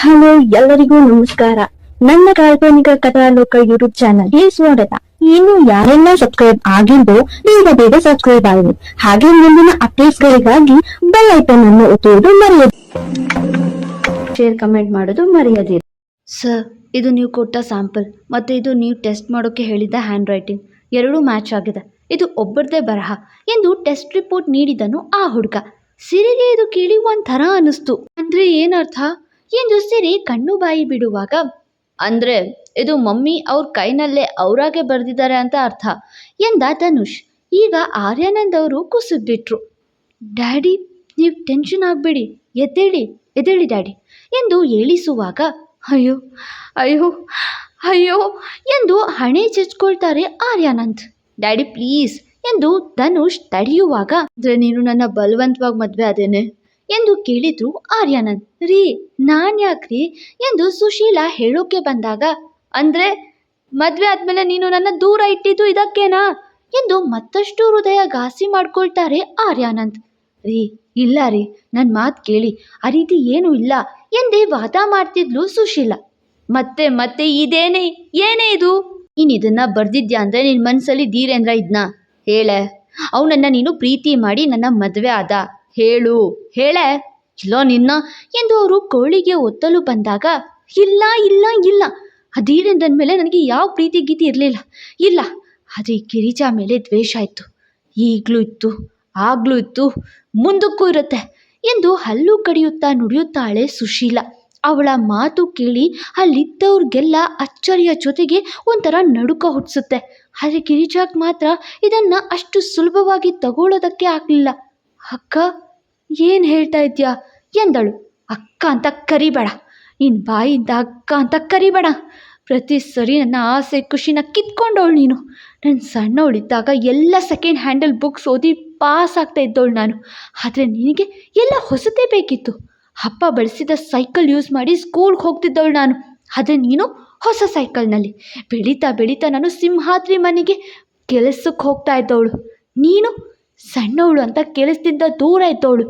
Hello, ಎಲ್ಲರಿಗೂ ನಮಸ್ಕಾರ. ನನ್ನ ಕಾಲ್ಪನಿಕ ಕಥಾಲೋಕ ಯೂಟ್ಯೂಬ್ ಚಾನಲ್ಗೆ ಸ್ವಾಗತ. ಇನ್ನು ಯಾರೆಲ್ಲ ಸಬ್ಸ್ಕ್ರೈಬ್ ಆಗಿದ್ದು ಬೇಗ ಬೇಗ ಸಬ್ಸ್ಕ್ರೈಬ್ ಆಗಿದೆ ಹಾಗೆ ಮುಂದಿನ ಅಪ್ಡೇಟ್ಸ್ ಗಳಿಗಾಗಿ ಬೆಲ್ ಐಕನ್ ಅನ್ನು ಒತ್ತುವುದು ಮರೆಯದು ಶೇರ್ ಕಮೆಂಟ್ ಮಾಡೋದು ಮರೆಯದಿರಿ. ಸರ್ ಇದು ನೀವು ಕೊಟ್ಟ ಸ್ಯಾಂಪಲ್ ಮತ್ತೆ ಇದು ನೀವು ಟೆಸ್ಟ್ ಮಾಡೋಕೆ ಹೇಳಿದ ಹ್ಯಾಂಡ್ ರೈಟಿಂಗ್ ಎರಡೂ ಮ್ಯಾಚ್ ಆಗಿದೆ. ಇದು ಒಬ್ಬರದೇ ಬರಹ. ಎಂದು ಟೆಸ್ಟ್ ರಿಪೋರ್ಟ್ ನೀಡಿದನು ಆ ಹುಡುಗ. ಸಿರಿಗೆ ಇದು ಕೇಳಿ ಒಂಥರ ಅನಿಸ್ತು. ಅಂದ್ರೆ ಏನರ್ಥ ಎಂದು ಸಿರಿ ಕಣ್ಣು ಬಾಯಿ ಬಿಡುವಾಗ. ಅಂದರೆ ಇದು ಮಮ್ಮಿ ಅವ್ರ ಕೈನಲ್ಲೇ ಅವರಾಗೆ ಬರೆದಿದ್ದಾರೆ ಅಂತ ಅರ್ಥ. ಎಂದ ಧನುಷ್, ಈಗ ಆರ್ಯಾನಂದ್ ಅವರು ಕುಸಿದ್ಬಿಟ್ರು ಡ್ಯಾಡಿ, ನೀವು ಟೆನ್ಷನ್ ಆಗಬೇಡಿ, ಎದ್ದೇಳಿ ಎದ್ದೇಳಿ ಡ್ಯಾಡಿ ಎಂದು ಏಳಿಸುವಾಗ ಅಯ್ಯೋ ಅಯ್ಯೋ ಅಯ್ಯೋ ಎಂದು ಹಣೆ ಚಚ್ಕೊಳ್ತಾರೆ ಆರ್ಯಾನಂದ್. ಡ್ಯಾಡಿ, ಪ್ಲೀಸ್ ಎಂದು ಧನುಷ್ ತಡೆಯುವಾಗ, ಅಂದರೆ ನೀನು ನನ್ನ ಬಲವಂತವಾಗಿ ಮದುವೆ ಆದೇನೆ? ಎಂದು ಕೇಳಿದ್ರು ಆರ್ಯಾನಂದ್ ರೀ, ನಾನು ಯಾಕ್ರಿ? ಎಂದು ಸುಶೀಲಾ ಹೇಳೋಕೆ ಬಂದಾಗ, ಅಂದರೆ, ಮದುವೆ ಆದಮೇಲೆ ನೀನು ನನ್ನ ದೂರ ಇಟ್ಟಿದ್ದು ಇದಕ್ಕೇನಾ? ಎಂದು ಮತ್ತಷ್ಟು ಹೃದಯ ಘಾಸಿ ಮಾಡ್ಕೊಳ್ತಾರೆ ಆರ್ಯಾನಂದ್. ರೀ, ಇಲ್ಲ ರೀ ನನ್ನ ಮಾತು ಕೇಳಿ, ಆ ರೀತಿ ಏನೂ ಇಲ್ಲ, ಎಂದೇ ವಾದ ಮಾಡ್ತಿದ್ಲು ಸುಶೀಲ. ಮತ್ತೆ ಮತ್ತೆ ಇದೇನೇ, ಏನೇ ಇದು? ನೀನು ಇದನ್ನ ಬರ್ದಿದ್ಯಾ ಅಂದರೆ ನಿನ್ನ ಮನಸ್ಸಲ್ಲಿ ಧೀರೇಂದ್ರ ಇದ್ನ? ಹೇಳೆ, ಅವನನ್ನು ನೀನು ಪ್ರೀತಿ ಮಾಡಿ ನನ್ನ ಮದುವೆ ಆದ. ಹೇಳು. ಹೇಳೆ. ಇಲ್ಲೋ ನಿನ್ನ. ಎಂದು ಅವರು ಕೋಳಿಗೆ ಒತ್ತಲು ಬಂದಾಗ, ಇಲ್ಲ ಇಲ್ಲ ಇಲ್ಲ. ಆ ಮೇಲೆ ನನಗೆ ಯಾವ ಪ್ರೀತಿ ಗೀತಿ ಇರಲಿಲ್ಲ. ಇಲ್ಲ. ಆದರೆ ಗಿರಿಜಾ ಮೇಲೆ ದ್ವೇಷ ಇತ್ತು. ಈಗಲೂ ಇತ್ತು. ಆಗಲೂ ಇತ್ತು. ಮುಂದಕ್ಕೂ ಇರುತ್ತೆ ಎಂದು ಹಲ್ಲು ಕಡಿಯುತ್ತಾ ನುಡಿಯುತ್ತಾಳೆ ಸುಶೀಲ. ಅವಳ ಮಾತು ಕೇಳಿ ಅಲ್ಲಿದ್ದವ್ರಿಗೆಲ್ಲ ಅಚ್ಚರಿಯ ಜೊತೆಗೆ ಒಂಥರ ನಡುಕ ಹುಟ್ಟಿಸುತ್ತೆ. ಆದರೆ ಗಿರಿಜಾಗೆ ಮಾತ್ರ ಇದನ್ನು ಅಷ್ಟು ಸುಲಭವಾಗಿ ತಗೊಳ್ಳೋದಕ್ಕೆ ಆಗಲಿಲ್ಲ. ಅಕ್ಕ ಏನು ಹೇಳ್ತಾ ಇದ್ಯಾ? ಎಂದಳು. ಅಕ್ಕ ಅಂತ ಕರಿಬೇಡ. ನಿನ್ನ ಬಾಯಿಂದ ಅಕ್ಕ ಅಂತ ಕರಿಬೇಡ. ಪ್ರತಿ ಸರಿ ನನ್ನ ಆಸೆ ಖುಷಿನ ಕಿತ್ಕೊಂಡವಳು ನೀನು. ನನ್ನ ಸಣ್ಣವಳಿದ್ದಾಗ ಎಲ್ಲ ಸೆಕೆಂಡ್ ಹ್ಯಾಂಡಲ್ ಬುಕ್ಸ್ ಓದಿ ಪಾಸ್ ಆಗ್ತಾ ಇದ್ದವಳು ನಾನು. ಆದರೆ ನಿನಗೆ ಎಲ್ಲ ಹೊಸದೇ ಬೇಕಿತ್ತು. ಅಪ್ಪ ಬಳಸಿದ ಸೈಕಲ್ ಯೂಸ್ ಮಾಡಿ ಸ್ಕೂಲ್ಗೆ ಹೋಗ್ತಿದ್ದವಳು ನಾನು. ಆದರೆ ನೀನು ಹೊಸ ಸೈಕಲ್ನಲ್ಲಿ ಬೆಳೀತಾ ಬೆಳೀತಾ ನಾನು ಸಿಂಹಾದ್ರಿ ಮನೆಗೆ ಕೆಲಸಕ್ಕೆ ಹೋಗ್ತಾ ಇದ್ದವಳು ನೀನು ಸಣ್ಣವಳು ಅಂತ ಕೆಲಸದಿಂದ ದೂರ ಇದ್ದವಳು.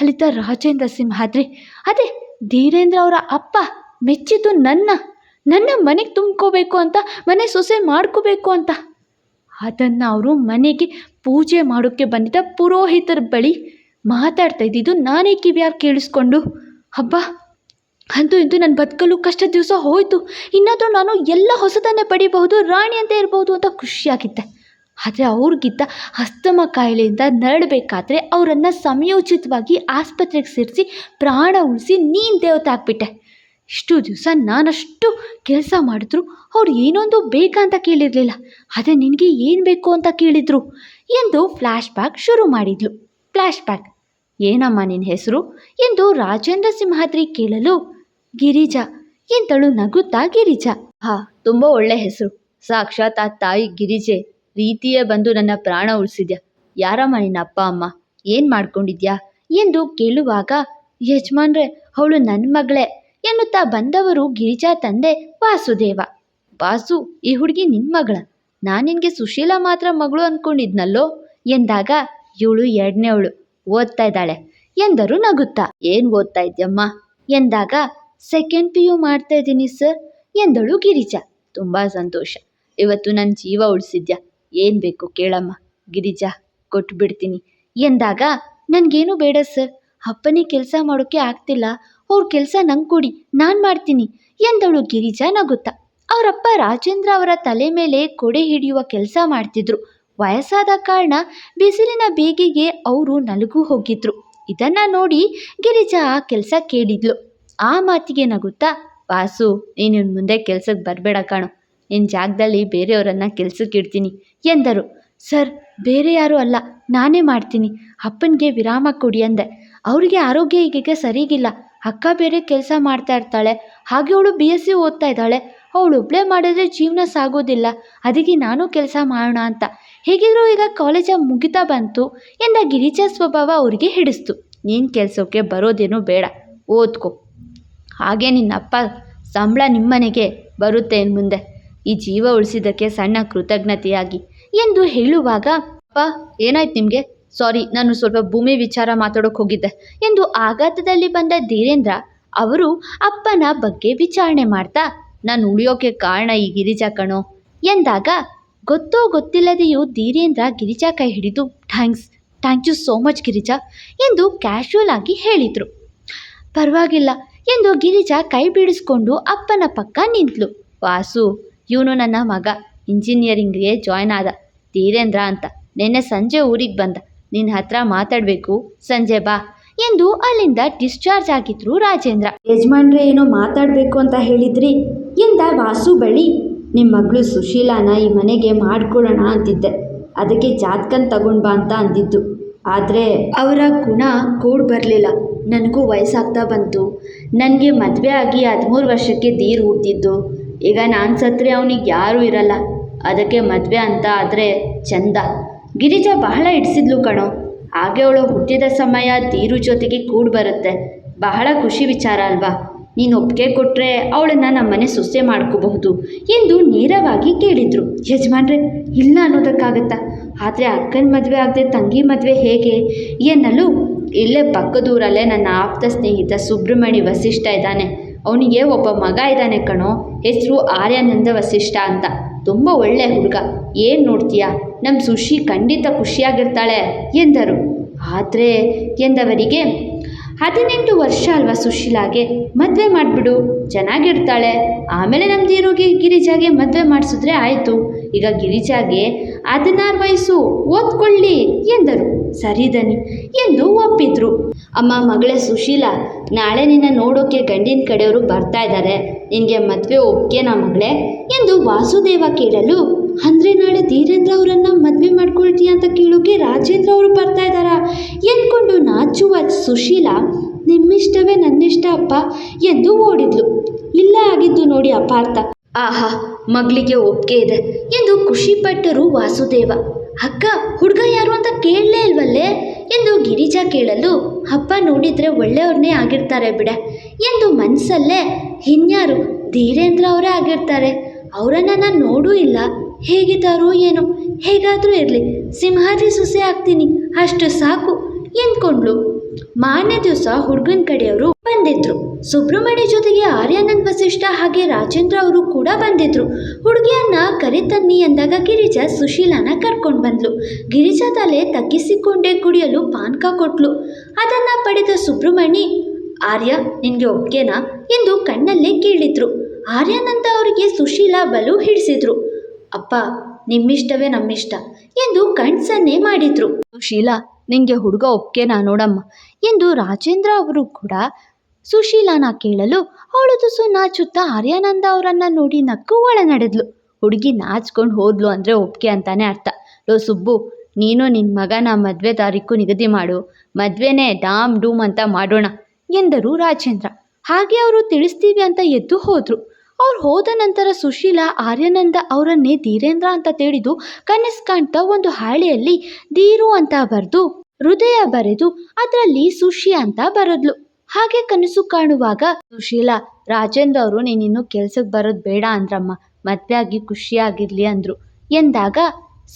ಅಲ್ಲಿದ್ದ ರಾಜೇಂದ್ರ ಸಿಂಹಾದ್ರಿ ಅದೇ, ಧೀರೇಂದ್ರ ಅವರ ಅಪ್ಪ ಮೆಚ್ಚಿದ್ದು ನನ್ನ ನನ್ನ ಮನೆಗೆ ತುಂಬ್ಕೋಬೇಕು ಅಂತ, ಮನೆ ಸೊಸೆ ಮಾಡ್ಕೋಬೇಕು ಅಂತ. ಅದನ್ನು ಅವರು ಮನೆಗೆ ಪೂಜೆ ಮಾಡೋಕ್ಕೆ ಬಂದಿದ್ದ ಪುರೋಹಿತರ ಬಳಿ ಮಾತಾಡ್ತಾ ಇದ್ದಿದ್ದು ನಾನೇ ಕಿವಿಯಾರು ಕೇಳಿಸ್ಕೊಂಡು ಹಬ್ಬ ಅಂತೂ ಇಂತೂ ನನ್ನ ಬದುಕಲು ಕಷ್ಟ ದಿವಸ ಹೋಯಿತು. ಇನ್ನಾದರೂ ನಾನು ಎಲ್ಲ ಹೊಸದನ್ನೇ ಪಡಿಬಹುದು, ರಾಣಿ ಅಂತ ಇರಬಹುದು ಅಂತ ಖುಷಿಯಾಗಿದ್ದೆ. ಆದರೆ ಅವ್ರಿಗಿದ್ದ ಅಸ್ತಮ ಕಾಯಿಲೆಯಿಂದ ನರಳಬೇಕಾದ್ರೆ ಅವರನ್ನು ಸಮಯೋಚಿತವಾಗಿ ಆಸ್ಪತ್ರೆಗೆ ಸೇರಿಸಿ ಪ್ರಾಣ ಉಳಿಸಿ ನೀನು ದೇವತೆ ಆಗಿಬಿಟ್ಟೆ. ಇಷ್ಟು ದಿವಸ ನಾನಷ್ಟು ಕೆಲಸ ಮಾಡಿದ್ರು, ಅವ್ರು ಏನೊಂದು ಬೇಕಾ ಅಂತ ಕೇಳಿರಲಿಲ್ಲ. ಅದೇ ನಿನಗೆ ಏನು ಬೇಕು ಅಂತ ಕೇಳಿದರು ಎಂದು ಫ್ಲ್ಯಾಶ್ ಬ್ಯಾಕ್ ಶುರು ಮಾಡಿದ್ಲು. ಫ್ಲ್ಯಾಶ್ ಬ್ಯಾಕ್, ಏನಮ್ಮ ನಿನ್ನ ಹೆಸರು ಎಂದು ರಾಜೇಂದ್ರ ಸಿಂಹಾದ್ರಿ ಕೇಳಲು, ಗಿರಿಜಾ ಎಂತಳು ನಗುತ್ತಾ ಗಿರಿಜಾ. ಹಾ, ತುಂಬ ಒಳ್ಳೆ ಹೆಸರು. ಸಾಕ್ಷಾತ್ ಆ ತಾಯಿ ಗಿರಿಜೆ. ರೀತಿಯೇ ಬಂದು ನನ್ನ ಪ್ರಾಣ ಉಳಿಸಿದ್ಯಾ? ಯಾರಮ್ಮ ನಿನ್ನ ಅಪ್ಪ, ಅಮ್ಮ? ಏನು ಮಾಡ್ಕೊಂಡಿದ್ಯಾ? ಎಂದು ಕೇಳುವಾಗ, ಯಜಮಾನ್ರೆ, ಅವಳು ನನ್ನ ಮಗಳೇ ಎನ್ನುತ್ತಾ ಬಂದವರು ಗಿರಿಜಾ ತಂದೆ ವಾಸುದೇವ. ವಾಸು, ಈ ಹುಡುಗಿ ನಿನ್ನ ಮಗಳ? ನಾನು ನಿನಗೆ ಸುಶೀಲಾ ಮಾತ್ರ ಮಗಳು ಅಂದ್ಕೊಂಡಿದ್ನಲ್ಲೋ ಎಂದಾಗ, ಇವಳು ಎರಡನೇವಳು ಓದ್ತಾ ಇದ್ದಾಳೆ ಎಂದರು ನಗುತ್ತಾ. ಏನು ಓದ್ತಾ ಇದ್ಯಮ್ಮ? ಎಂದಾಗ, ಸೆಕೆಂಡ್ ಪಿ ಯು ಮಾಡ್ತಾ ಇದ್ದೀನಿ ಸರ್ ಎಂದಳು ಗಿರಿಜಾ. ತುಂಬ ಸಂತೋಷ. ಇವತ್ತು ನನ್ನ ಜೀವ ಉಳಿಸಿದ್ಯಾ? ಏನು ಬೇಕು ಕೇಳಮ್ಮ. ಗಿರಿಜಾ ಕೊಟ್ಟು ಬಿಡ್ತೀನಿ. ಎಂದಾಗ, ನನಗೇನು ಬೇಡ ಸರ್. ಅಪ್ಪನಿಗೆ ಕೆಲಸ ಮಾಡೋಕ್ಕೆ ಆಗ್ತಿಲ್ಲ. ಅವ್ರ ಕೆಲಸ ನಂಗೆ ಕೊಡಿ, ನಾನು ಮಾಡ್ತೀನಿ ಎಂದಳು ಗಿರಿಜಾ ನಗುತ್ತಾ. ಅವರಪ್ಪ ರಾಜೇಂದ್ರ ಅವರ ತಲೆ ಮೇಲೆ ಕೊಡೆ ಹಿಡಿಯುವ ಕೆಲಸ ಮಾಡ್ತಿದ್ರು. ವಯಸ್ಸಾದ ಕಾರಣ ಬಿಸಿಲಿನ ಬೇಗೆಗೆ ಅವರು ನಲುಗು ಹೋಗಿದ್ರು. ಇದನ್ನ ನೋಡಿ ಗಿರಿಜಾ ಆ ಕೆಲಸ ಕೇಳಿದ್ಲು. ಆ ಮಾತಿಗೆ ನಗುತ್ತಾ, ವಾಸು, ನೀನು ಮುಂದೆ ಕೆಲ್ಸಕ್ಕೆ ಬರಬೇಡ ಕಾಣು. ನಿನ್ನ ಜಾಗದಲ್ಲಿ ಬೇರೆಯವರನ್ನು ಕೆಲ್ಸಕ್ಕೆ ಇಡ್ತೀನಿ ಎಂದರು. ಸರ್, ಬೇರೆ ಯಾರೂ ಅಲ್ಲ, ನಾನೇ ಮಾಡ್ತೀನಿ. ಅಪ್ಪನಿಗೆ ವಿರಾಮ ಕೊಡಿ ಅಂದೆ. ಅವರಿಗೆ ಆರೋಗ್ಯ ಈಗೀಗ ಸರಿಗಿಲ್ಲ. ಅಕ್ಕ ಬೇರೆ ಕೆಲಸ ಮಾಡ್ತಾ ಇರ್ತಾಳೆ. ಹಾಗೆ ಅವಳು ಬಿ ಎಸ್ ಸಿ ಓದ್ತಾ ಇದ್ದಾಳೆ. ಅವಳು ಒಬ್ಬಳೇ ಮಾಡಿದ್ರೆ ಜೀವನ ಸಾಗೋದಿಲ್ಲ. ಅದಕ್ಕೆ ನಾನು ಕೆಲಸ ಮಾಡೋಣ ಅಂತ. ಹೇಗಿದ್ರು ಈಗ ಕಾಲೇಜ ಮುಗಿತಾ ಬಂತು ಎಂದ ಗಿರಿಜಾ ಸ್ವಭಾವ ಅವರಿಗೆ ಹಿಡಿಸ್ತು. ನೀನು ಕೆಲಸಕ್ಕೆ ಬರೋದೇನೂ ಬೇಡ, ಓದ್ಕೊ. ಹಾಗೆ ನಿನ್ನಪ್ಪ ಸಂಬಳ ನಿಮ್ಮನೆಗೆ ಬರುತ್ತೆ ಇನ್ನು ಮುಂದೆ. ಈ ಜೀವ ಉಳಿಸಿದ್ದಕ್ಕೆ ಸಣ್ಣ ಕೃತಜ್ಞತೆಯಾಗಿ ಎಂದು ಹೇಳುವಾಗ, ಅಪ್ಪ, ಏನಾಯ್ತು ನಿಮಗೆ? ಸಾರಿ, ನಾನು ಸ್ವಲ್ಪ ಭೂಮಿ ವಿಚಾರ ಮಾತಾಡೋಕೆ ಹೋಗಿದ್ದೆ ಎಂದು ಆಘಾತದಲ್ಲಿ ಬಂದ ಧೀರೇಂದ್ರ, ಅವರು ಅಪ್ಪನ ಬಗ್ಗೆ ವಿಚಾರಣೆ ಮಾಡ್ತಾ, ನಾನು ಉಳಿಯೋಕೆ ಕಾರಣ ಈ ಗಿರಿಜಾ ಕಣೋ ಎಂದಾಗ, ಗೊತ್ತೋ ಗೊತ್ತಿಲ್ಲದೆಯೂ ಧೀರೇಂದ್ರ ಗಿರಿಜಾ ಕೈ ಹಿಡಿದು, thanks, thank you so much Girija ಎಂದು ಕ್ಯಾಶುವಲ್ ಆಗಿ ಹೇಳಿದರು. ಪರವಾಗಿಲ್ಲ ಎಂದು ಗಿರಿಜಾ ಕೈ ಬಿಡಿಸ್ಕೊಂಡು ಅಪ್ಪನ ಪಕ್ಕ ನಿಂತಳು ವಾಸು ಇವನು ನನ್ನ ಮಗ. ಇಂಜಿನಿಯರಿಂಗ್ಗೆ ಜಾಯ್ನ್ ಆದ. ಧೀರೇಂದ್ರ ಅಂತ. ನಿನ್ನೆ ಸಂಜೆ ಊರಿಗೆ ಬಂದ. ನಿನ್ನ ಹತ್ರ ಮಾತಾಡಬೇಕು. ಸಂಜೆ ಬಾ ಎಂದು ಅಲ್ಲಿಂದ ಡಿಸ್ಚಾರ್ಜ್ ಆಗಿದ್ರು ರಾಜೇಂದ್ರ. ಯಜಮಾನ್ರೆ, ಏನೋ ಮಾತಾಡಬೇಕು ಅಂತ ಹೇಳಿದ್ರಿ ಎಂದ ವಾಸು ಬಳಿ. ನಿಮ್ಮ ಮಗಳು ಸುಶೀಲಾನ ಈ ಮನೆಗೆ ಮಾಡ್ಕೊಳ್ಳೋಣ ಅಂತಿದ್ದೆ. ಅದಕ್ಕೆ ಜಾತ್ಕನ್ ತಗೊಂಡ್ ಬಾ ಅಂತ ಅಂದಿದ್ದು. ಆದರೆ ಅವರ ಗುಣ ಕೂಡ್ ಬರಲಿಲ್ಲ. ನನಗೂ ವಯಸ್ಸಾಗ್ತಾ ಬಂತು. ನನಗೆ ಮದುವೆ ಆಗಿ ಹದಿಮೂರು ವರ್ಷಕ್ಕೆ ದೀರ್ ಹುಟ್ಟಿದ್ದು. ಈಗ ನಾನು ಸತ್ತರೆ ಅವನಿಗೆ ಯಾರೂ ಇರಲ್ಲ. ಅದಕ್ಕೆ ಮದುವೆ ಅಂತ ಆದರೆ ಚಂದ. ಗಿರಿಜಾ ಬಹಳ ಹಿಡಿಸಿದ್ಲು ಕಣೋ. ಹಾಗೆ ಅವಳು ಹುಟ್ಟಿದ ಸಮಯ ಧೀರು ಜೊತೆಗೆ ಕೂಡ್ ಬರುತ್ತೆ. ಬಹಳ ಖುಷಿ ವಿಚಾರ ಅಲ್ವಾ? ನೀನು ಒಪ್ಪಿಗೆ ಕೊಟ್ಟರೆ ಅವಳನ್ನು ನಮ್ಮನೆ ಸೊಸೆ ಮಾಡ್ಕೋಬಹುದು ಎಂದು ನೇರವಾಗಿ ಕೇಳಿದ್ರು. ಯಜಮಾನ್ರೆ, ಇಲ್ಲ ಅನ್ನೋದಕ್ಕಾಗತ್ತಾ. ಆದರೆ ಅಕ್ಕನ ಮದುವೆ ಆಗದೆ ತಂಗಿ ಮದುವೆ ಹೇಗೆ? ಎನ್ನಲು ಇಲ್ಲೇ ಪಕ್ಕದೂರಲ್ಲೇ ನನ್ನ ಆಪ್ತ ಸ್ನೇಹಿತ ಸುಬ್ರಹ್ಮಣಿ ವಸಿಷ್ಠ ಇದ್ದಾನೆ. ಅವನಿಗೆ ಒಬ್ಬ ಮಗ ಇದ್ದಾನೆ ಕಣೋ. ಹೆಸರು ಆರ್ಯಾನಂದ ವಸಿಷ್ಠ ಅಂತ. ತುಂಬ ಒಳ್ಳೆ ಹುಡುಗ. ಏನು ನೋಡ್ತೀಯಾ? ನಮ್ಮ ಸುಶಿ ಖಂಡಿತ ಖುಷಿಯಾಗಿರ್ತಾಳೆ ಎಂದರು. ಆದರೆ ಎಂದವರಿಗೆ ಹದಿನೆಂಟು ವರ್ಷ ಅಲ್ವಾ ಸುಶೀಲಾಗೆ? ಮದುವೆ ಮಾಡಿಬಿಡು. ಚೆನ್ನಾಗಿರ್ತಾಳೆ. ಆಮೇಲೆ ನಮ್ಮ ಧೀರುಗೆ ಗಿರಿಜಾಗೆ ಮದುವೆ ಮಾಡಿಸಿದ್ರೆ ಆಯಿತು. ಈಗ ಗಿರಿಜಾಗೆ ಹದಿನಾರು ವಯಸ್ಸು. ಓದ್ಕೊಳ್ಳಿ ಎಂದರು. ಸರಿ ದನಿ ಎಂದು ಒಪ್ಪಿದ್ರು. ಅಮ್ಮ ಮಗಳೇ ಸುಶೀಲಾ, ನಾಳೆ ನಿನ್ನ ನೋಡೋಕೆ ಗಂಡಿನ ಕಡೆಯವರು ಬರ್ತಾ ಇದ್ದಾರೆ. ನಿನಗೆ ಮದುವೆ ಒಪ್ಗೆನಾ ಮಗಳೇ? ಎಂದು ವಾಸುದೇವ ಕೇಳಲು, ಅಂದರೆ ನಾಳೆ ಧೀರೇಂದ್ರ ಅವರನ್ನ ಮದುವೆ ಮಾಡ್ಕೊಳ್ತೀಯ ಅಂತ ಕೇಳೋಕೆ ರಾಜೇಂದ್ರ ಅವರು ಬರ್ತಾ ಇದ್ದಾರಾ? ಎಂದ್ಕೊಂಡು ನಾಚುವ ಸುಶೀಲಾ, ನಿಮ್ಮಿಷ್ಟವೇ ನನ್ನಿಷ್ಟ ಅಪ್ಪ, ಎಂದು ಓಡಿದ್ಲು. ಇಲ್ಲೇ ಆಗಿದ್ದು ನೋಡಿ ಅಪಾರ್ಥ. ಆಹಾ, ಮಗಳಿಗೆ ಒಪ್ಪಿಗೆ ಇದೆ, ಎಂದು ಖುಷಿಪಟ್ಟರು ವಾಸುದೇವ. ಅಕ್ಕ, ಹುಡುಗ ಯಾರು ಅಂತ ಕೇಳಲೇ ಇಲ್ವಲ್ಲೇ? ಎಂದು ಗಿರಿಜಾ ಕೇಳಲು, ಅಪ್ಪ ನೋಡಿದ್ರೆ ಒಳ್ಳೆಯವ್ರನ್ನೇ ಆಗಿರ್ತಾರೆ ಬಿಡೆ. ಎಂದು ಮನಸ್ಸಲ್ಲೇ ಇನ್ಯಾರು ಧೀರೇಂದ್ರ ಅವರೇ ಆಗಿರ್ತಾರೆ. ಅವರನ್ನು ನಾನು ನೋಡೂ ಇಲ್ಲ. ಹೇಗಿದ್ದಾರೋ ಏನೋ. ಹೇಗಾದರೂ ಇರಲಿ. ಸಿಂಹಾದ್ರಿ ಸೊಸೆ ಆಗ್ತೀನಿ. ಅಷ್ಟು ಸಾಕು ಎಂದ್ಕೊಂಡ್ಳು. ಮಾರನೇ ದಿವಸ ಹುಡುಗನ ಕಡೆಯವರು ಬಂದಿದ್ರು. ಸುಬ್ರಹ್ಮಣ್ಯ ಜೊತೆಗೆ ಆರ್ಯಾನಂದ್ ವಸಿಷ್ಠ ಹಾಗೆ ರಾಜೇಂದ್ರ ಅವರು ಕೂಡ ಬಂದಿದ್ರು. ಹುಡುಗಿಯನ್ನ ಕರೆತನ್ನಿ ಎಂದಾಗ ಗಿರಿಜಾ ಸುಶೀಲಾನ ಕರ್ಕೊಂಡು ಬಂದ್ಲು. ಗಿರಿಜಾ ತಲೆ ತಗ್ಗಿಸಿಕೊಂಡೇ ಕುಡಿಯಲು ಪಾನ್ಕ ಕೊಟ್ಲು. ಅದನ್ನ ಪಡೆದ ಸುಬ್ರಹ್ಮಣಿ ಆರ್ಯ, ನಿನಗೆ ಒಪ್ಗೆನಾ? ಎಂದು ಕಣ್ಣಲ್ಲೇ ಕೇಳಿದ್ರು. ಆರ್ಯನಂತ ಅವರಿಗೆ ಸುಶೀಲಾ ಬಲು ಹಿಡಿಸಿದ್ರು. ಅಪ್ಪ, ನಿಮ್ಮಿಷ್ಟವೇ ನಮ್ಮಿಷ್ಟ ಎಂದು ಕಣ್ಸನ್ನೆ ಮಾಡಿದ್ರು. ಸುಶೀಲಾ, ನಿಂಗೆ ಹುಡುಗ ಒಪ್ಗೆನಾ ನೋಡಮ್ಮ? ಎಂದು ರಾಜೇಂದ್ರ ಅವರು ಕೂಡ ಸುಶೀಲಾನ ಕೇಳಲು ಅವಳು ತುಸು ನಾಚುತ್ತಾ ಆರ್ಯಾನಂದ ಅವರನ್ನ ನೋಡಿ ನಕ್ಕು ಒಳ ನಡೆದ್ಲು ಹುಡುಗಿ ನಾಚ್ಕೊಂಡು ಹೋದ್ಲು ಅಂದರೆ ಒಪ್ಗೆ ಅಂತಾನೆ ಅರ್ಥ. ಲೋ ಸುಬ್ಬು, ನೀನು ನಿನ್ನ ಮಗನ ಮದುವೆ ತಾರೀಕು ನಿಗದಿ ಮಾಡು. ಮದುವೆನೇ ಡಾಮ್ ಡೂಮ್ ಅಂತ ಮಾಡೋಣ. ಎಂದರು ರಾಜೇಂದ್ರ. ಹಾಗೆ ಅವರು ತಿಳಿಸ್ತೀವಿ ಅಂತ ಎದ್ದು ಹೋದರು. ಅವ್ರು ಹೋದ ನಂತರ ಸುಶೀಲಾ, ಆರ್ಯಾನಂದ ಅವರನ್ನೇ ಧೀರೇಂದ್ರ ಅಂತ ತಿಳಿದು ಕನಸು ಕಾಣ್ತಾ ಒಂದು ಹಾಳೆಯಲ್ಲಿ ಧೀರು ಅಂತ ಬರೆದು ಹೃದಯ ಬರೆದು ಅದರಲ್ಲಿ ಸುಶಿ ಅಂತ ಬರೆದ್ಲು. ಹಾಗೆ ಕನಸು ಕಾಣುವಾಗ ಸುಶೀಲಾ, ರಾಜೇಂದ್ರ ಅವರು ನೀನಿನ್ನು ಕೆಲ್ಸಕ್ಕೆ ಬರೋದು ಬೇಡ ಅಂದ್ರಮ್ಮ, ಮದ್ವೆಯಾಗಿ ಖುಷಿಯಾಗಿರ್ಲಿ ಅಂದ್ರು. ಎಂದಾಗ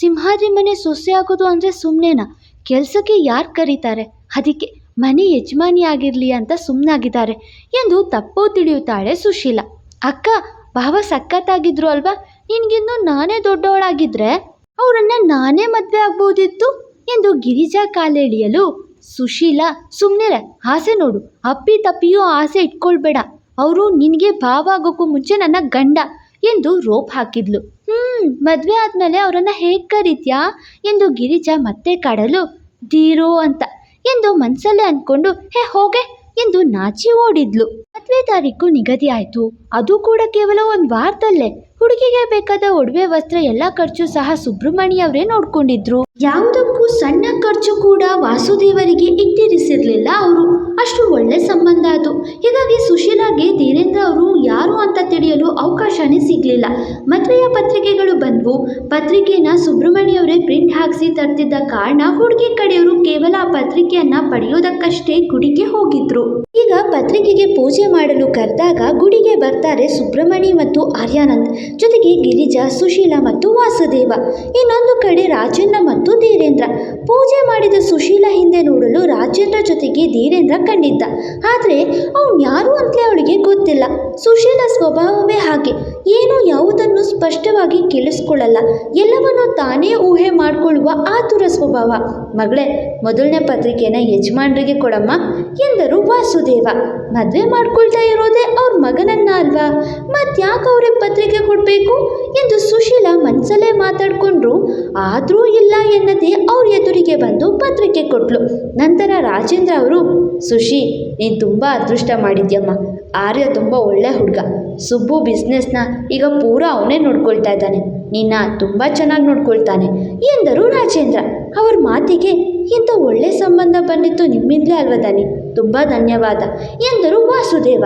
ಸಿಂಹಾದ್ರಿ ಮನೆ ಸೊಸೆ ಆಗೋದು ಅಂದರೆ ಸುಮ್ಮನೆನಾ ಕೆಲಸಕ್ಕೆ ಯಾರು ಕರೀತಾರೆ? ಅದಕ್ಕೆ ಮನೆ ಯಜಮಾನಿಯಾಗಿರಲಿ ಅಂತ ಸುಮ್ಮನಾಗಿದ್ದಾರೆ ಎಂದು ತಪ್ಪು ತಿಳಿಯುತ್ತಾಳೆ ಸುಶೀಲ. ಅಕ್ಕ, ಭಾವ ಸಖತ್ತಾಗಿದ್ರು ಅಲ್ವಾ? ನಿನಗಿನ್ನೂ ನಾನೇ ದೊಡ್ಡವಳಾಗಿದ್ರೆ ಅವರನ್ನ ನಾನೇ ಮದುವೆ ಆಗ್ಬೋದಿತ್ತು ಎಂದು ಗಿರಿಜಾ ಕಾಲೆಳೆಯಲು ಸುಶೀಲ ಸುಮ್ಮನೆ ಆಸೆ ನೋಡು, ಅಪ್ಪಿ ತಪ್ಪಿಯೂ ಆಸೆ ಇಟ್ಕೊಳ್ಬೇಡ. ಅವರು ನಿನಗೆ ಭಾವ ಆಗೋಕ್ಕೂ ಮುಂಚೆ ನನ್ನ ಗಂಡ ಎಂದು ರೋಪ್ ಹಾಕಿದ್ಲು. ಹ್ಮ್, ಮದ್ವೆ ಆದ್ಮೇಲೆ ಅವರನ್ನ ಹೇಗ್ ಕರೀತ್ಯಾ ಎಂದು ಗಿರಿಜಾ ಮತ್ತೆ ಕಾಡಲು, ದೀರೋ ಅಂತ ಎಂದು ಮನ್ಸಲ್ಲೇ ಅಂದ್ಕೊಂಡು ಹೇ, ಹೋಗೆ, ಎಂದು ನಾಚಿ ಓಡಿದ್ಲು. ಮದುವೆ ತಾರೀಕು ನಿಗದಿ ಆಯ್ತು. ಅದು ಕೂಡ ಕೇವಲ ಒಂದು ವಾರದಲ್ಲೇ. ಹುಡುಗಿಗೆ ಬೇಕಾದ ಒಡವೆ ವಸ್ತ್ರ, ಎಲ್ಲ ಖರ್ಚು ಸಹ ಸುಬ್ರಹ್ಮಣ್ಯ ಅವರೇ ನೋಡ್ಕೊಂಡಿದ್ರು. ಯಾವುದಕ್ಕೂ ಸಣ್ಣ ಖರ್ಚು ಕೂಡ ವಾಸುದೇವರಿಗೆ ಇಟ್ಟಿರಿಸಿರಲಿಲ್ಲ ಅವರು. ಅಷ್ಟು ಒಳ್ಳೆ ಸಂಬಂಧ ಅದು. ಹೀಗಾಗಿ ಸುಶೀಲಾಗೆ ಧೀರೇಂದ್ರ ಅವರು ಯಾರು ಅಂತ ತಿಳಿಯಲು ಅವಕಾಶನೇ ಸಿಗಲಿಲ್ಲ. ಮದುವೆಯ ಪತ್ರಿಕೆಗಳು ಬಂದವು. ಪತ್ರಿಕೆನ ಸುಬ್ರಹ್ಮಣ್ಯ ಅವರೇ ಪ್ರಿಂಟ್ ಹಾಕಿಸಿ ತರ್ತಿದ್ದ ಕಾರಣ ಹುಡುಗಿ ಕಡೆಯವರು ಕೇವಲ ಆ ಪತ್ರಿಕೆಯನ್ನ ಪಡೆಯೋದಕ್ಕಷ್ಟೇ ಗುಡಿಗೆ ಹೋಗಿದ್ರು. ಈಗ ಪತ್ರಿಕೆಗೆ ಪೂಜೆ ಮಾಡಲು ಕರೆದಾಗ ಗುಡಿಗೆ ಬರ್ತಾರೆ ಸುಬ್ರಹ್ಮಣಿ ಮತ್ತು ಆರ್ಯಾನಂದ್. ಜೊತೆಗೆ ಗಿರಿಜಾ, ಸುಶೀಲಾ ಮತ್ತು ವಾಸುದೇವ. ಇನ್ನೊಂದು ಕಡೆ ರಾಜಣ್ಣ ಮತ್ತು ಧೀರೇಂದ್ರ. ಪೂಜೆ ಮಾಡಿದ ಸುಶೀಲ ಹಿಂದೆ ನೋಡಲು ರಾಜೇಂದ್ರ ಜೊತೆಗೆ ಧೀರೇಂದ್ರ ಕಂಡಿದ್ದ ಆದರೆ ಅವನು ಯಾರು ಅಂತಲೇ ಅವಳಿಗೆ ಗೊತ್ತಿಲ್ಲ. ಸುಶೀಲ ಸ್ವಭಾವವೇ ಹಾಗೆ. ಏನು ಯಾವುದನ್ನು ಸ್ಪಷ್ಟವಾಗಿ ಕೇಳಿಸ್ಕೊಳ್ಳಲ್ಲ. ಎಲ್ಲವನ್ನು ತಾನೇ ಊಹೆ ಮಾಡಿಕೊಳ್ಳುವ ಆತುರ ಸ್ವಭಾವ. ಮಗಳೇ, ಮೊದಲನೇ ಪತ್ರಿಕೆನ ಯಜಮಾನ್ರಿಗೆ ಕೊಡಮ್ಮ ಎಂದರು ವಾಸುದೇವ. ಮದುವೆ ಮಾಡ್ಕೊಳ್ತಾ ಇರೋದೇ ಅವ್ರ ಮಗನನ್ನ ಅಲ್ವಾ? ಮತ್ತ್ಯಾಕೆ ಅವ್ರಿಗೆ ಪತ್ರಿಕೆ ಕೊಡಬೇಕು? ಎಂದು ಸುಶೀಲ ಮನ್ಸಲ್ಲೇ ಮಾತಾಡ್ಕೊಂಡ್ರು. ಆದರೂ ಇಲ್ಲ ಎನ್ನದೇ ಅವ್ರ ಎದುರಿಗೆ ಬಂದು ಪತ್ರಿಕೆ ಕೊಟ್ಲು. ನಂತರ ರಾಜೇಂದ್ರ ಅವರು, ಸುಶಿ, ನೀನು ತುಂಬ ಅದೃಷ್ಟ ಮಾಡಿದ್ಯಮ್ಮ. ಆರ್ಯ ತುಂಬ ಒಳ್ಳೆ ಹುಡುಗ. ಸುಬ್ಬು ಬಿಸ್ನೆಸ್ನ ಈಗ ಪೂರ ಅವನೇ ನೋಡ್ಕೊಳ್ತಾ ಇದ್ದಾನೆ. ನಿನ್ನ ತುಂಬ ಚೆನ್ನಾಗಿ ನೋಡ್ಕೊಳ್ತಾನೆ ಎಂದರು ರಾಜೇಂದ್ರ. ಅವ್ರ ಮಾತಿಗೆ, ಇಂಥ ಒಳ್ಳೆ ಸಂಬಂಧ ಬಂದಿತ್ತು ನಿಮ್ಮಿಂದಲೇ ಅಲ್ವ ದನಿ? ತುಂಬ ಧನ್ಯವಾದ ಎಂದರು ವಾಸುದೇವ.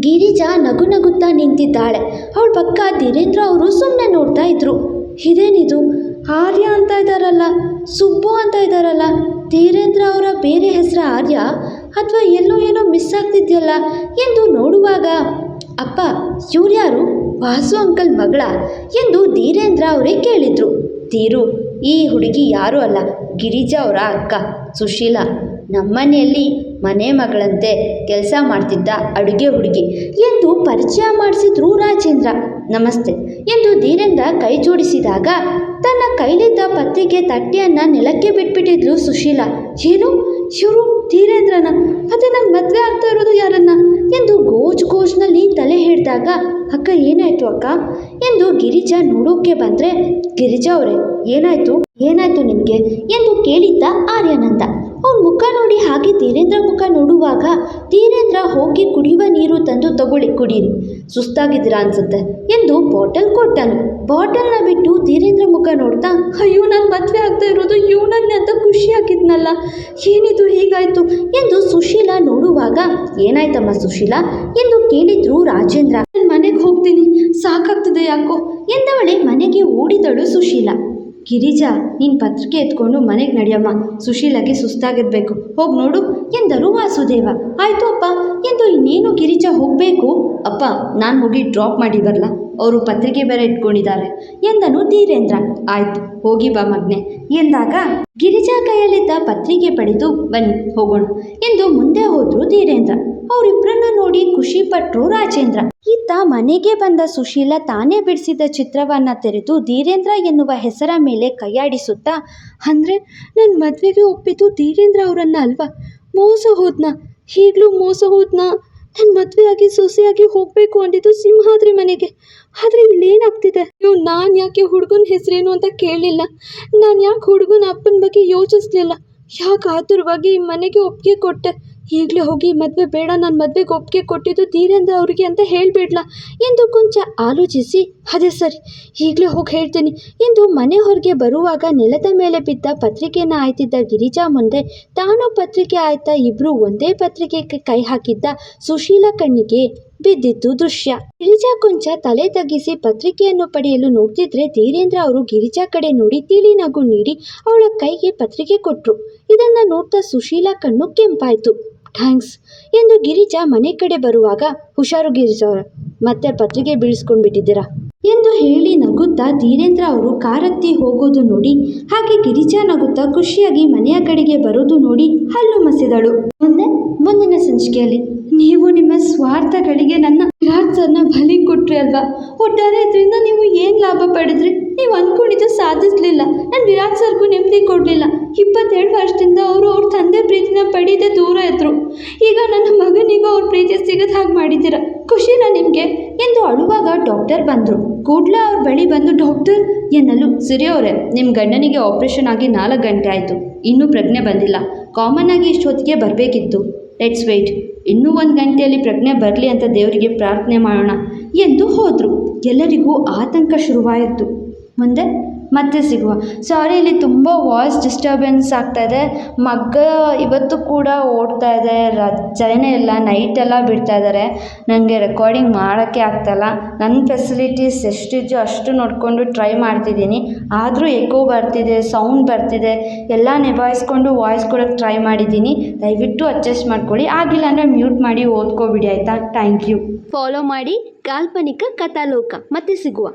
ಗಿರಿಜಾ ನಗು ನಗುತ್ತಾ ನಿಂತಿದ್ದಾಳೆ. ಅವಳ ಪಕ್ಕ ಧೀರೇಂದ್ರ ಅವರು ಸುಮ್ಮನೆ ನೋಡ್ತಾ ಇದ್ರು. ಇದೇನಿದು? ಆರ್ಯ ಅಂತ ಇದ್ದಾರಲ್ಲ ಸುಬ್ಬು ಅಂತ ಇದ್ದಾರಲ್ಲ ಧೀರೇಂದ್ರ ಅವರ ಬೇರೆ ಹೆಸರು ಆರ್ಯ, ಅಥವಾ ಎಲ್ಲೋ ಏನೋ ಮಿಸ್ ಆಗ್ತಿದೆಯಲ್ಲ ಎಂದು ನೋಡುವಾಗ, ಅಪ್ಪ ಇವ್ರ್ಯಾರು ವಾಸು ಅಂಕಲ್ ಮಗಳ ಎಂದು ಧೀರೇಂದ್ರ ಅವರೇ ಕೇಳಿದರು. ಧೀರು, ಈ ಹುಡುಗಿ ಯಾರೂ ಅಲ್ಲ, ಗಿರಿಜಾ ಅವರ ಅಕ್ಕ, ಸುಶೀಲಾ. ನಮ್ಮನೆಯಲ್ಲಿ ಮನೆ ಮಗಳಂತೆ ಕೆಲಸ ಮಾಡ್ತಿದ್ದ ಅಡುಗೆ ಹುಡುಗಿ. ಎಂದು ಪರಿಚಯ ಮಾಡಿಸಿದ್ರು ರಾಜೇಂದ್ರ. ನಮಸ್ತೆ. ಎಂದು ಧೀರೇಂದ್ರ ಕೈ ಜೋಡಿಸಿದಾಗ ತನ್ನ ಕೈಲಿದ್ದ ಪತ್ರಿಕೆ ತಟ್ಟೆಯನ್ನು ನೆಲಕ್ಕೆ ಬಿಟ್ಬಿಟ್ಟಿದ್ಲು ಸುಶೀಲಾ. ಏನು? ಇವರು ಧೀರೇಂದ್ರನ? ಮತ್ತೆ ನಂಗೆ ಮದುವೆ ಆಗ್ತಾ ಇರೋದು ಯಾರನ್ನ? ಎಂದು ಗೋಜ್ ಗೋಜ್ನಲ್ಲಿ ತಲೆ ಹಿಡಿದಾಗ ಅಕ್ಕ, ಏನಾಯ್ತು ಅಕ್ಕ? ಎಂದು ಗಿರಿಜಾ ನೋಡೋಕೆ ಬಂದ್ರೆ, ಗಿರಿಜಾ ಅವರೇ, ಏನಾಯ್ತು? ಏನಾಯ್ತು ನಿಮಗೆ? ಎಂದು ಕೇಳಿದ್ದ ಆರ್ಯಾನಂದ. ಅವ್ರ ಮುಖ ನೋಡಿ ಹಾಗೆ ಧೀರೇಂದ್ರ ಮುಖ ನೋಡುವಾಗ, ಧೀರೇಂದ್ರ ಹೋಗಿ ಕುಡಿಯುವ ನೀರು ತಂದು ತಗೊಳ್ಳಿ, ಕುಡೀರಿ. ಸುಸ್ತಾಗಿದ್ದೀರಾ ಅನ್ಸುತ್ತೆ ಎಂದು ಬಾಟಲ್ ಕೊಟ್ಟನು. ಬಾಟಲ್ನ ಬಿಟ್ಟು ಧೀರೇಂದ್ರ ಮುಖ ನೋಡ್ತಾ, ಅಯ್ಯೋ, ನಾನು ಮದುವೆ ಆಗ್ತಾ ಇರೋದು ಇವನನ್ನೇ ಅಂತ ಖುಷಿಯಾಗಿದ್ನಲ್ಲ ಏನಿದು ಹೀಗಾಯ್ತು? ಎಂದು ಸುಶೀಲಾ ನೋಡುವಾಗ, ಏನಾಯ್ತಮ್ಮ ಸುಶೀಲಾ? ಎಂದು ಕೇಳಿದ್ರು ರಾಜೇಂದ್ರ. ನಾನು ಮನೆಗೆ ಹೋಗ್ತೀನಿ. ಸಾಕಾಗ್ತದೆ ಯಾಕೋ? ಎಂದವಳೆ ಮನೆಗೆ ಓಡಿದಳು ಸುಶೀಲಾ. ಗಿರಿಜಾ, ನೀನು ಪತ್ರಿಕೆ ಎತ್ಕೊಂಡು ಮನೆಗೆ ನಡೆಯಮ್ಮ. ಸುಶೀಲಾಗೆ ಸುಸ್ತಾಗಿರ್ಬೇಕು. ಹೋಗಿ ನೋಡು, ಎಂದರು ವಾಸುದೇವ. ಆಯ್ತು ಅಪ್ಪ, ಎಂದು ಇನ್ನೇನು ಗಿರಿಜಾ ಹೋಗಬೇಕು? ಅಪ್ಪ, ನಾನು ಹೋಗಿ ಡ್ರಾಪ್ ಮಾಡಿ ಬರಲ? ಅವರು ಪತ್ರಿಕೆ ಬೇರೆ ಇಟ್ಕೊಂಡಿದ್ದಾರೆ, ಎಂದನು ಧೀರೇಂದ್ರ. ಆಯ್ತು, ಹೋಗಿ ಬಾ ಮಗ್ನೆ. ಎಂದಾಗ ಗಿರಿಜಾ ಕೈಯಲ್ಲಿದ್ದ ಪತ್ರಿಕೆ ಪಡೆದು ಬನ್ನಿ, ಹೋಗೋಣ, ಎಂದು ಮುಂದೆ ಹೋದ್ರು ಧೀರೇಂದ್ರ. ಅವರಿಬ್ಬರನ್ನು ನೋಡಿ ಖುಷಿ ಪಟ್ರು ರಾಜೇಂದ್ರ. ಇತ್ತ ಮನೆಗೆ ಬಂದ ಸುಶೀಲ ತಾನೇ ಬಿಡಿಸಿದ ಚಿತ್ರವನ್ನು ತೆರೆದು ಧೀರೇಂದ್ರ ಎನ್ನುವ ಹೆಸರ ಮೇಲೆ ಕೈಯಾಡಿಸುತ್ತಾ, ಅಂದ್ರೆ ನನ್ನ ಮದುವೆಗೆ ಒಪ್ಪಿದ್ದು ಧೀರೇಂದ್ರ ಅವರನ್ನ ಅಲ್ವಾ? ಮೋಸ ಹೋದ್ನ? ಈಗಲೂ ಮೋಸ ಹೋದ್ನ? ನನ್ನ ಮದುವೆಯಾಗಿ ಸೊಸೆಯಾಗಿ ಹೋಗಬೇಕು ಅಂದಿದ್ದು ಸಿಂಹಾದ್ರಿ ಮನೆಗೆ. ಆದರೆ ಇಲ್ಲೇನಾಗ್ತಿದೆ? ಅಯ್ಯೋ ನಾನು ಯಾಕೆ ಹುಡುಗನ ಹೆಸರೇನು ಅಂತ ಕೇಳಲಿಲ್ಲ ನಾನು ಯಾಕೆ ಹುಡುಗನ ಅಪ್ಪನ ಬಗ್ಗೆ ಯೋಚಿಸ್ಲಿಲ್ಲ? ಯಾಕೆ ಆತುರವಾಗಿ ಈ ಮನೆಗೆ ಒಪ್ಪಿಗೆ ಕೊಟ್ಟೆ? ಈಗಲೇ ಹೋಗಿ ಮದುವೆ ಬೇಡ, ನಾನು ಮದುವೆಗೆ ಒಪ್ಪಿಗೆ ಕೊಟ್ಟಿದ್ದು ಧೀರೇಂದ್ರ ಅವರಿಗೆ ಅಂತ ಹೇಳಿಬಿಡ್ಲಾ. ಎಂದು ಕೊಂಚ ಆಲೋಚಿಸಿ, ಅದೇ ಸರಿ, ಈಗಲೇ ಹೋಗಿ ಹೇಳ್ತೀನಿ. ಎಂದು ಮನೆ ಹೊರಗೆ ಬರುವಾಗ ನೆಲದ ಮೇಲೆ ಬಿದ್ದ ಪತ್ರಿಕೆಯನ್ನು ಆಯ್ತಿದ್ದ ಗಿರಿಜಾ ಮುಂದೆ, ತಾನು ಪತ್ರಿಕೆ ಆಯ್ತಾ ಇಬ್ಬರು ಒಂದೇ ಪತ್ರಿಕೆಗೆ ಕೈ ಹಾಕಿದ್ದ ಸುಶೀಲ ಕಣ್ಣಿಗೆ ಬಿದ್ದಿತ್ತು ದೃಶ್ಯ. ಗಿರಿಜಾ ಕೊಂಚ ತಲೆ ತಗ್ಗಿಸಿ ಪತ್ರಿಕೆಯನ್ನು ಪಡೆಯಲು ನೋಡ್ತಿದ್ರೆ ಧೀರೇಂದ್ರ ಅವರು ಗಿರಿಜಾ ಕಡೆ ನೋಡಿ ತಿಳಿ ನಗು ನೀಡಿ ಅವಳ ಕೈಗೆ ಪತ್ರಿಕೆ ಕೊಟ್ಟರು ಇದನ್ನ ನೋಡ್ತಾ ಸುಶೀಲಾ ಕಣ್ಣು ಕೆಂಪಾಯ್ತು. ಥ್ಯಾಂಕ್ಸ್ ಎಂದು ಗಿರಿಜಾ ಮನೆ ಕಡೆ ಬರುವಾಗ ಹುಷಾರು ಗಿರಿಜಾ ಅವರ ಮತ್ತೆ ಪತ್ರಿಕೆ ಬೀಳಿಸ್ಕೊಂಡು ಬಿಟ್ಟಿದ್ದೀರಾ ಎಂದು ಹೇಳಿ ನಗುತ್ತಾ ಧೀರೇಂದ್ರ ಅವರು ಕಾರತ್ತಿ ಹೋಗೋದು ನೋಡಿ, ಹಾಗೆ ಗಿರಿಜಾ ನಗುತ್ತಾ ಖುಷಿಯಾಗಿ ಮನೆಯ ಕಡೆಗೆ ಬರೋದು ನೋಡಿ ಹಲ್ಲು ಮಸಿದಳು. ಮುಂದೆ ಮುಂದಿನ ಸಂಚಿಕೆಯಲ್ಲಿ, ನೀವು ನಿಮ್ಮ ಸ್ವಾರ್ಥಗಳಿಗೆ ನನ್ನ ಪ್ರಾರ್ಥನ ಬಲಿ ಕೊಟ್ರಿ ಅಲ್ವಾ? ಒಟ್ಟಾರೆ ಇದರಿಂದ ನೀವು ಏನು ಲಾಭ ಪಡೆದ್ರಿ? ನೀವು ಅಂದ್ಕೊಂಡಿದ್ದು ಸಾಧಿಸ್ಲಿಲ್ಲ. ನಾನು ವಿರಾಟ್ ಸರ್ಗೂ ನೆಮ್ಮದಿ ಕೊಡಲಿಲ್ಲ. ಇಪ್ಪತ್ತೆರಡು ಇದ್ರು ಈಗ ನನ್ನ ಮಗನಿಗೂ ಅವ್ರ ಪ್ರೀತಿ ಸಿಗದ ಹಾಗೆ ಮಾಡಿದ್ದೀರ. ಖುಷಿನ ನಿಮಗೆ? ಎಂದು ಅಳುವಾಗ ಡಾಕ್ಟರ್ ಬಂದರು. ಕೂಡಲೇ ಅವ್ರ ಬಳಿ ಬಂದು, ಡಾಕ್ಟರ್, ಎನ್ನಲು ಅವರೇ. ನಿಮ್ಮ ಗಂಡನಿಗೆ ಆಪರೇಷನ್ ಆಗಿ ನಾಲ್ಕು ಗಂಟೆ ಆಯಿತು. ಇನ್ನೂ ಪ್ರಜ್ಞೆ ಬಂದಿಲ್ಲ. ಕಾಮನ್ ಆಗಿ ಇಷ್ಟೊತ್ತಿಗೆ ಬರಬೇಕಿತ್ತು. ಲೆಟ್ಸ್ ವೆಯ್ಟ್ ಇನ್ನೂ ಒಂದು ಗಂಟೆಯಲ್ಲಿ ಪ್ರಜ್ಞೆ ಬರಲಿ ಅಂತ ದೇವರಿಗೆ ಪ್ರಾರ್ಥನೆ ಮಾಡೋಣ ಎಂದು ಹೋದರು. ಎಲ್ಲರಿಗೂ ಆತಂಕ ಶುರುವಾಯಿತು. ಮುಂದೆ ಮತ್ತೆ ಸಿಗುವ. ಸಾರಿ ಇಲ್ಲಿ ತುಂಬ ವಾಯ್ಸ್ ಡಿಸ್ಟರ್ಬೆನ್ಸ್ ಆಗ್ತಾ ಇದೆ. ಮಗ್ಗ ಇವತ್ತು ಕೂಡ ಓಡ್ತಾ ಇದೆ. ರಜೆನೇ ಇಲ್ಲ. ನೈಟ್ ಎಲ್ಲ ಬಿಡ್ತಾ ಇದ್ದಾರೆ ನನಗೆ ರೆಕಾರ್ಡಿಂಗ್ ಮಾಡೋಕ್ಕೆ ಆಗ್ತಾಯಿಲ್ಲ ನನ್ನ ಫೆಸಿಲಿಟೀಸ್ ಎಷ್ಟಿದೆಯೋ ಅಷ್ಟು ನೋಡಿಕೊಂಡು ಟ್ರೈ ಮಾಡ್ತಿದ್ದೀನಿ. ಆದರೂ ಎಕೋ ಬರ್ತಿದೆ ಸೌಂಡ್ ಬರ್ತಿದೆ. ಎಲ್ಲ ನಿಭಾಯಿಸ್ಕೊಂಡು ವಾಯ್ಸ್ ಕೊಡೋಕ್ಕೆ ಟ್ರೈ ಮಾಡಿದ್ದೀನಿ. ದಯವಿಟ್ಟು ಅಡ್ಜಸ್ಟ್ ಮಾಡ್ಕೊಳ್ಳಿ. ಆಗಿಲ್ಲ ಅಂದರೆ ಮ್ಯೂಟ್ ಮಾಡಿ ಓದ್ಕೋಬಿಡಿ ಆಯಿತಾ? ಥ್ಯಾಂಕ್ ಯು ಫಾಲೋ ಮಾಡಿ ಕಾಲ್ಪನಿಕ ಕಥಾಲೋಕ. ಮತ್ತೆ ಸಿಗುವ.